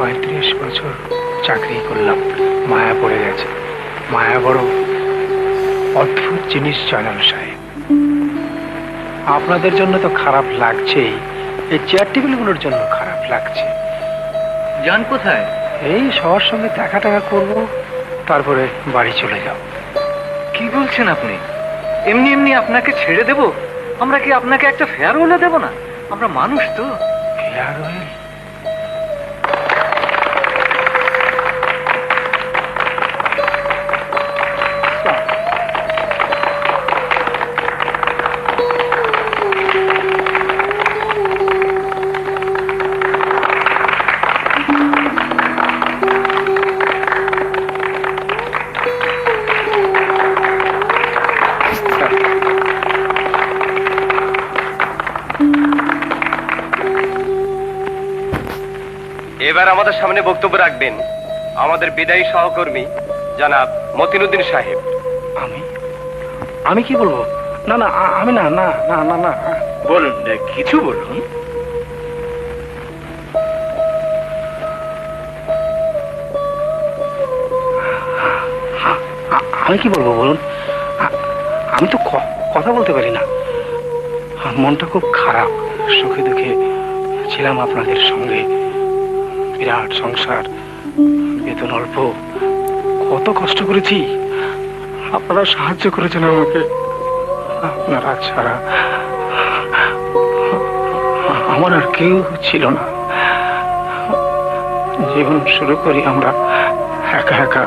পঁয়ত্রিশ বছর চাকরি করলাম। মায়া পড়ে গেছে। মায়া বড় অদ্ভুত জিনিস জয়নাল সাহেব। আপনাদের জন্য তো খারাপ লাগছেই। এই চেয়ার টেবিলগুলোর জন্য খারাপ লাগছে। যান কোথায়? এই সবার সঙ্গে দেখা টাকা করব তারপরে বাড়ি চলে যাও। কি বলছেন আপনি? এমনি এমনি আপনাকে ছেড়ে দেব? আমরা কি আপনাকে একটা ফেয়ার হলে দেব না? আমরা মানুষ তো। ফেয়ার এবার আমাদের সামনে বক্তব্য রাখবেন আমাদের বিদায়ী সহকর্মী জনাব মতিনুদ্দিন সাহেব। আমি? আমি কি বলব? না না আমি না না না না না। বলুন কিছু বলুন। আমি কি বলব বলুন? আমি তো কথা বলতে পারি না। মনটা খুব খারাপ, সুখে দুঃখে ছিলাম আপনাদের সঙ্গে। বিরাট সংসার। বেতন অল্প। কত কষ্ট করেছি। আপনারা সাহায্য করেছেন আমাকে। আপনারা ছাড়া আমার আর কেউ ছিল না। জীবন শুরু করি আমরা একা একা।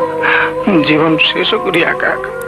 জীবন শেষও করি একা একা।